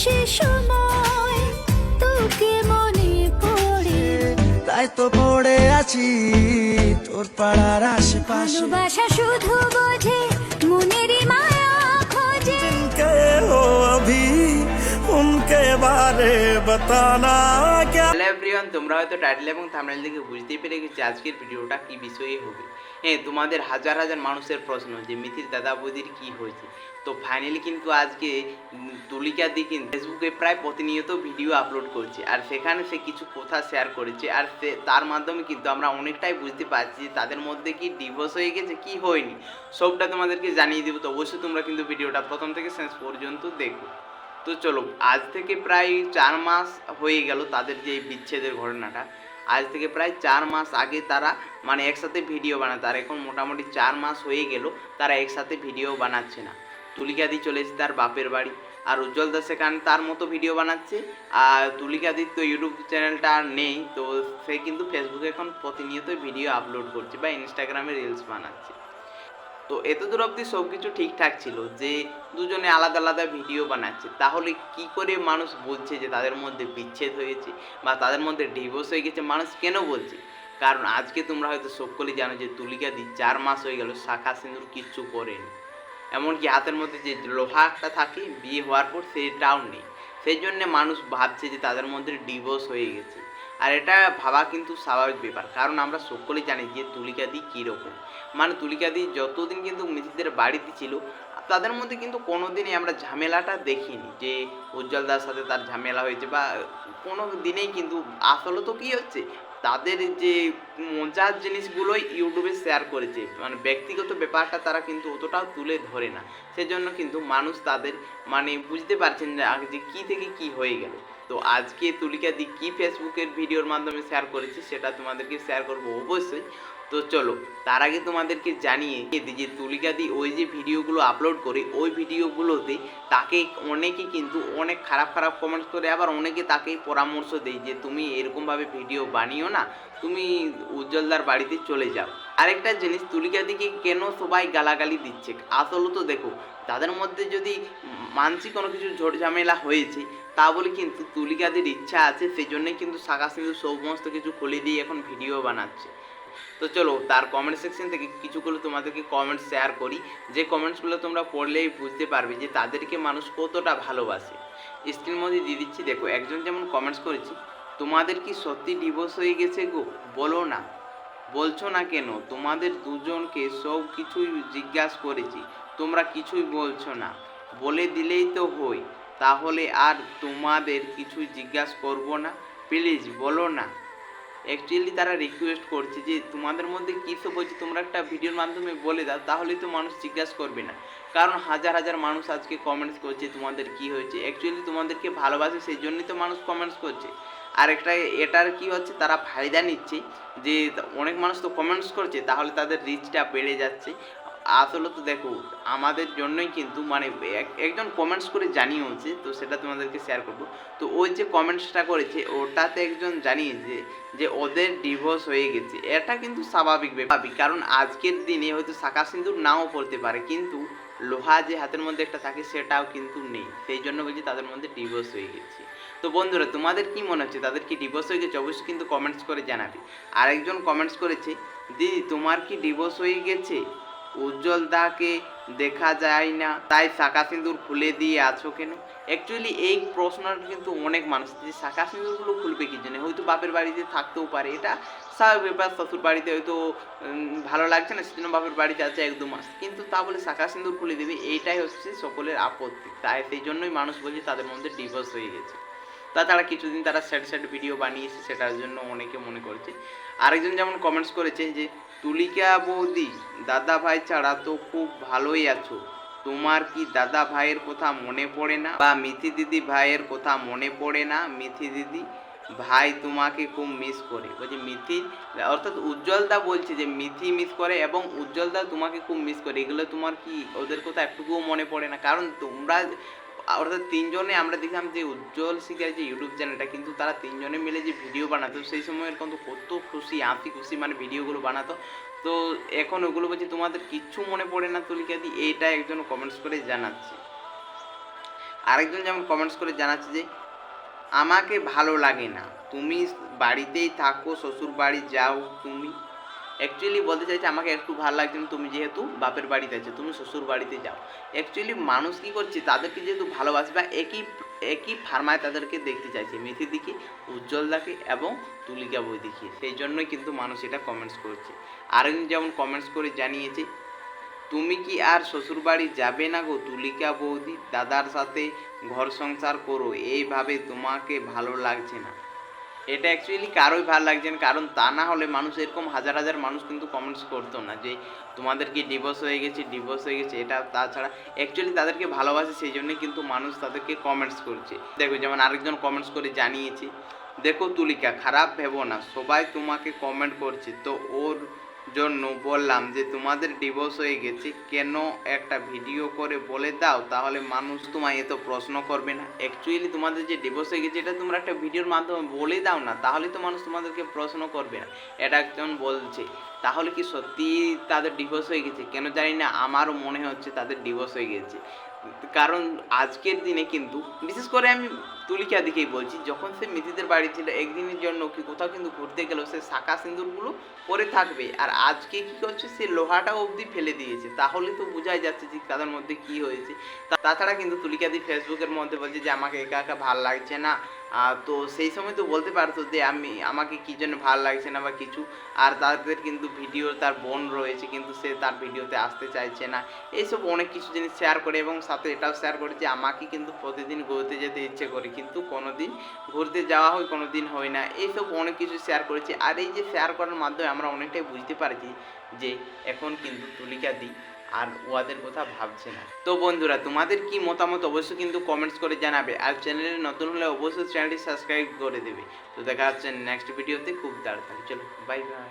সে সময় তোকে মনে পড়ে। তাই তো পড়ে আছি তোর পাড়ার আশেপাশে। ভালোবাসা শুধু বোঝে মনেরই মায়া খোঁজে। কে হো অভি উনকে বারে বাতানা ক্যা হ্যালো এভরিওয়ান তোমরা হয়তো টাইটেল এবং থাম্বনেল দেখে বুঝতে পেরে গেছো আজকের ভিডিওটা কি বিষয়ে হবে। হ্যাঁ তোমাদের হাজার হাজার মানুষের প্রশ্ন যে, মিথির দাদা বৌদির কী হয়েছে? তো ফাইনালি কিন্তু আজকে তুলিকা দি কিন্তু ফেসবুকে প্রায় প্রতিনিয়ত ভিডিও আপলোড করছে। আর সেখানে সে কিছু কথা শেয়ার করেছে। আর সে, তার মাধ্যমে কিন্তু আমরা অনেকটাই বুঝতে পারছি যে, তাদের মধ্যে কি ডিভোর্স হয়ে গেছে, কি হয়নি। সবটা তোমাদেরকে জানিয়ে দেবো। তো অবশ্যই তোমরা কিন্তু ভিডিওটা প্রথম থেকে শেষ পর্যন্ত দেখো। তো চলো, আজ থেকে প্রায় চার মাস হয়ে গেল তাদের যে বিচ্ছেদের ঘটনাটা। আজ থেকে প্রায় চার মাস আগে তারা মানে একসাথে ভিডিও বানাতো আর এখন মোটামুটি চার মাস হয়ে গেল, তারা একসাথে ভিডিও বানাচ্ছে না। তুলিকাদি চলেছে তার বাপের বাড়ি। আর উজ্জ্বল দাস সেখানে তার মতো ভিডিও বানাচ্ছে। আর তুলিকাদির তো ইউটিউব চ্যানেলটা আর নেই, তো সে কিন্তু ফেসবুকে এখন প্রতিনিয়ত ভিডিও আপলোড করছে বা ইনস্টাগ্রামে রিলস বানাচ্ছে। তো এত দূর অবধি সব কিছু ঠিকঠাক ছিল যে দুজনে আলাদা আলাদা ভিডিও বানাচ্ছে। তাহলে কি করে মানুষ বলছে যে তাদের মধ্যে বিচ্ছেদ হয়েছে বা তাদের মধ্যে ডিভোর্স হয়ে গেছে? মানুষ কেন বলছে? কারণ আজকে তোমরা হয়তো সকলেই জানো যে তুলিকা দি চার মাস হয়ে গেল, শাখা সিঁদুর কিচ্ছু করেনি। এমনকি হাতের মধ্যে যে লোহাটা থাকে, বিয়ে হওয়ার পর সেটাও নেই। সেই জন্য মানুষ ভাবছে যে তাদের মধ্যে ডিভোর্স হয়ে গেছে। আর এটা ভাবা কিন্তু স্বাভাবিক ব্যাপার। কারণ আমরা সকলেই জানি যে তুলিকাদি কীরকম। মানে তুলিকাদি যতদিন কিন্তু মিথিদের বাড়িতে ছিল, তাদের মধ্যে কিন্তু কোনোদিনই আমরা ঝামেলাটা দেখিনি যে উজ্জ্বল দার সাথে তার ঝামেলা হয়েছে বা কোনো দিনেই কিন্তু আসলে তো কী হচ্ছে? তাদের যে মজার জিনিসগুলো ইউটিউবে শেয়ার করেছে মানে ব্যক্তিগত ব্যাপারটা তারা কিন্তু অতটাও তুলে ধরে না। সেজন্য কিন্তু মানুষ তাদের মানে বুঝতে পারছেন আগে যে কী থেকে কি হয়ে গেল। তো আজকে তুলিকা দি কি ফেসবুকের ভিডিওর মাধ্যমে শেয়ার করেছি সেটা তোমাদেরকে শেয়ার করব অবশ্যই। তো চলো, তার আগে তোমাদেরকে জানিয়ে দিই যে তুলিকা দি ওই যে ভিডিওগুলো আপলোড করে, ওই ভিডিওগুলোতে তাকে অনেকে কিন্তু অনেক খারাপ খারাপ কমেন্টস করে, আবার অনেকে তাকে পরামর্শ দেয় যে তুমি এরকমভাবে ভিডিও বানিও না, তুমি উজ্জ্বলদার বাড়িতে চলে যাও। আরেকটা জিনিস, তুলিকা দিকে কেন সবাই গালাগালি দিচ্ছে? আসলে তো দেখো, তাদের মধ্যে যদি মানসিক কোনো কিছু ঝামেলা হয়েছে, তা বলে কিন্তু তুলিকাদের ইচ্ছা আছে সেই জন্যই কিন্তু শাখা সিন্ধু সমস্ত কিছু খুলে দিয়ে এখন ভিডিও বানাচ্ছে। তো চলো, তার কমেন্ট সেকশন থেকে কিছুগুলো তোমাদেরকে কমেন্ট শেয়ার করি। যে কমেন্টসগুলো তোমরা পড়লেই বুঝতে পারবে যে তাদেরকে মানুষ কতটা ভালোবাসে। স্ক্রিন মধ্যে দিয়ে দিচ্ছি, দেখো, একজন যেমন কমেন্টস করেছি, তোমাদের কি সত্যি ডিভোর্স হয়ে গেছে গো? বলো না। বলছো না কেন? তোমাদের দুজনকে সব কিছুই জিজ্ঞাসা করেছি, তোমরা কিছুই বলছো না। বলে দিলেই তো হই তাহলে আর তোমাদের কিছুই জিজ্ঞাসা করব না। প্লিজ বলো না। অ্যাকচুয়ালি তারা রিকোয়েস্ট করছে যে তোমাদের মধ্যে কী সব হয়েছে, তোমরা একটা ভিডিওর মাধ্যমে বলে দাও তাহলেই তো মানুষ জিজ্ঞাসা করবে না। কারণ হাজার হাজার মানুষ আজকে কমেন্টস করছে তোমাদের কি হয়েছে। অ্যাকচুয়ালি তোমাদেরকে ভালোবাসে, সেই জন্যই তো মানুষ কমেন্টস করছে। আর একটা, এটার কি হচ্ছে, তারা ফায়দা নিচ্ছে যে অনেক মানুষ তো কমেন্টস করছে, তাহলে তাদের রিচটা বেড়ে যাচ্ছে। আসলে তো দেখো, আমাদের জন্যই কিন্তু মানে এক- একজন কমেন্টস করে জানিয়েছে তো সেটা তোমাদেরকে শেয়ার করব। তো ওই যে কমেন্টসটা করেছে, ওটাতে একজন জানিয়েছে যে ওদের ডিভোর্স হয়ে গেছে। এটা কিন্তু স্বাভাবিক ব্যাপার। কারণ আজকের দিনে হয়তো শাখা সিন্দুর নাও পড়তে পারে, কিন্তু লোহা যে হাতের মধ্যে একটা থাকে, সেটাও কিন্তু নেই। সেই জন্য বলছি তাদের মধ্যে ডিভোর্স হয়ে গেছে। তো বন্ধুরা, তোমাদের কি মনে হচ্ছে? তাদের কি ডিভোর্স হয়ে গেছে? অবশ্যই কিন্তু কমেন্টস করে জানাবে। আরেকজন কমেন্টস করেছে, দিদি, তোমার কি ডিভোর্স হয়ে গেছে? উজ্জ্বল দাকে দেখা যায় না। তাই শাখা সিঁদুর খুলে দিয়ে আছো কেন? অ্যাকচুয়ালি এই প্রশ্নটা কিন্তু অনেক মানুষ যে শাখা সিঁদুরগুলো খুলবে কি জন্য? হয়তো বাপের বাড়িতে থাকতেও পারে। এটা স্বাভাবিক ব্যাপার, শ্বশুর বাড়িতে হয়তো ভালো লাগছে না, সেজন্য বাপের বাড়িতে আছে এক দু মাস কিন্তু তা বলে শাখা সিঁদুর খুলে দেবে, এইটাই হচ্ছে সকলের আপত্তি। তাই সেই জন্যই মানুষ বলছে তাদের মধ্যে ডিভোর্স হয়ে গেছে। তাছাড়া কিছুদিন তারা স্যাড স্যাড ভিডিও বানিয়েছে, সেটার জন্য অনেকে মনে করছে। আরেকজন যেমন কমেন্টস করেছে যে তুলিকা বৌদি দাদা ভাই ছাড়া তো খুব ভালোই আছো। তোমার কি দাদা ভাইয়ের কথা মনে পড়ে না? বা মিথি দিদি ভাইয়ের কথা মনে পড়ে না? মিথি দিদি ভাই তোমাকে খুব মিস করে। বলছে, মিথি, অর্থাৎ উজ্জ্বলদা বলছে যে মিথি মিস করে এবং উজ্জ্বলদা তোমাকে খুব মিস করে। এগুলো তোমার কি ওদের কথা একটুকুও মনে পড়ে না? কারণ তোমরা অর্থাৎ তিনজনে, আমরা দেখলাম যে উজ্জ্বল শিকার যে ইউটিউব চ্যানেলটা, কিন্তু তারা তিনজনে মিলে যে ভিডিও বানাতো, সেই সময় কিন্তু কত খুশি, হাসি খুশি মানে ভিডিওগুলো বানাতো। তো এখন ওগুলো বলছি, তোমাদের কিচ্ছু মনে পড়ে না তুলিকা দি এইটা একজন কমেন্টস করে জানাচ্ছে। আরেকজন যেমন কমেন্টস করে জানাচ্ছে যে, আমাকে ভালো লাগে না। তুমি বাড়িতেই থাকো শ্বশুর বাড়ি যাও তুমি। অ্যাকচুয়ালি বলতে চাইছে আমাকে একটু ভালো লাগছে না, তুমি যেহেতু বাপের বাড়িতে আছো, তুমি শ্বশুর বাড়িতে যাও। অ্যাকচুয়ালি মানুষ কী করছে, তাদেরকে যেহেতু ভালোবাসে বা একই একই ফার্মায় তাদেরকে দেখতে চাইছে, মিথি দিকে উজ্জ্বল দাকে এবং তুলিকা বই দেখিয়ে সেই জন্যই কিন্তু মানুষ এটা কমেন্টস করছে। আরেকজন যেমন কমেন্টস করে জানিয়েছে, তুমি কি আর শ্বশুর বাড়ি যাবে না গো তুলিকা বৌদি? দাদার সাথে ঘর সংসার করো, এইভাবে তোমাকে ভালো লাগছে না। এটা অ্যাকচুয়ালি কারোই ভালো লাগছে না, কারণ তা না হলে মানুষ এরকম হাজার হাজার মানুষ কিন্তু কমেন্টস করতো না যে, তোমাদের কি ডিভোর্স হয়ে গেছে ডিভোর্স হয়ে গেছে? এটা তাছাড়া অ্যাকচুয়ালি তাদেরকে ভালোবাসে, সেই জন্য কিন্তু মানুষ তাদেরকে কমেন্টস করছে। দেখো, যেমন আরেকজন কমেন্টস করে জানিয়েছে, দেখো তুলিকা, খারাপ ভেবো না, সবাই তোমাকে কমেন্ট করছে। তো ওর জন্য বললাম যে তোমাদের ডিভোর্স হয়ে গেছে, কেন একটা ভিডিও করে বলে দাও? তাহলে মানুষ তোমায় এত প্রশ্ন করবে না। অ্যাকচুয়ালি তোমাদের যে ডিভোর্স হয়ে গেছে, এটা তোমরা একটা ভিডিওর মাধ্যমে বলে দাও না, তাহলে তো মানুষ তোমাদেরকে প্রশ্ন করবে না। এটা একজন বলছে। তাহলে কি সত্যি তাদের ডিভোর্স হয়ে গেছে? কেন জানি না, আমারও মনে হচ্ছে তাদের ডিভোর্স হয়ে গেছে। কারণ আজকের দিনে কিন্তু, বিশেষ করে আমি তুলিকা দিকেই বলছি, যখন সে মিথিদের বাড়ি ছিল, একদিনের জন্য কি কোথাও কিন্তু ঘুরতে গেল সে শাখা সিঁদুরগুলো পরে থাকবে। আর আজকে কি করছে, সে লোহাটা অবধি ফেলে দিয়েছে। তাহলে তো বোঝাই যাচ্ছে যে তাদের মধ্যে কি হয়েছে। তাছাড়া কিন্তু তুলিকাদি ফেসবুকের মধ্যে বলছে যে, আমাকে একা একা ভালো লাগছে না। তো সেই সময় তো বলতে পারতো যে আমি, আমাকে কি জন্য ভালো লাগছে না বা কিছু। আর তাদের কিন্তু ভিডিও, তার বোন রয়েছে কিন্তু সে তার ভিডিওতে আসতে চাইছে না। এইসব অনেক কিছু জিনিস শেয়ার করে এবং সাথে এটাও শেয়ার করে যে আমাকে কিন্তু প্রতিদিন ঘুরতে যেতে ইচ্ছে করে। কিন্তু কোনো দিন ঘুরতে যাওয়া হয় কোনো দিন হয় না। এইসব অনেক কিছু শেয়ার করেছে। আর এই যে শেয়ার করার মাধ্যমে আমরা অনেকটাই বুঝতে পারছি যে এখন কিন্তু তুলিকা দি আর ওদের কথা ভাবছে না। তো বন্ধুরা, তোমাদের কি মতামত অবশ্যই কিন্তু কমেন্টস করে জানাবে আর চ্যানেলে নতুন হলে অবশ্যই চ্যানেলটি সাবস্ক্রাইব করে দেবে। তো দেখা যাচ্ছে নেক্সট ভিডিওতে খুব তাড়াতাড়ি। চলো বাই বাই